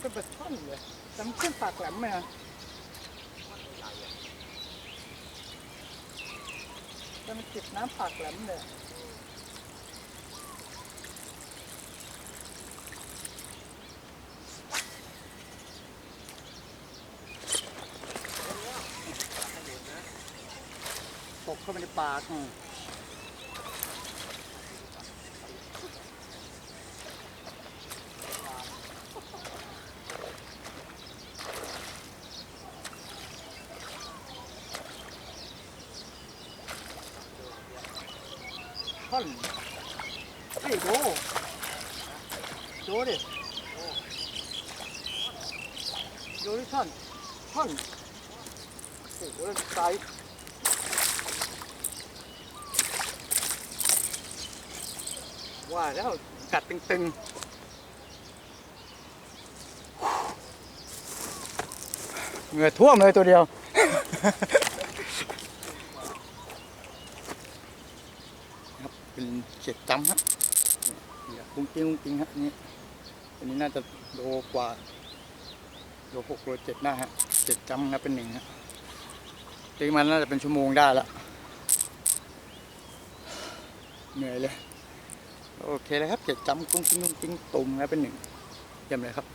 เป็นปลาช่อนเลยแต่มันขึ้นปากแหลมไหมฮะแต่มันจิบน้ำปากแหลมเลยตกเข้าไปในปากอืม ท่อนเฮ้ยดูดูดิดูดิท่อนท่อนโอ้โหไซส์ว่าแล้วกัดตึงๆเหงื่อท่วมเลยตัวเดียว ครับ เป็นเจ็ดจำครับเนี่ยกุ้งกิ้งกุ้งกิ้งครับนี่อันนี้น่าจะโลกว่าโลหกโลเจ็ดหน้าฮะเจ็ดจำครับเป็นหนึ่งฮะตีมันน่าจะเป็นชั่วโมงได้ล้วเหนื่อยเลยโอเคเลยครับเจ็ดจำกุ้งกิ้งกุ้งกิ้งตุ่มแล้วเป็นหนึ่งเยี่ยมเลยครับ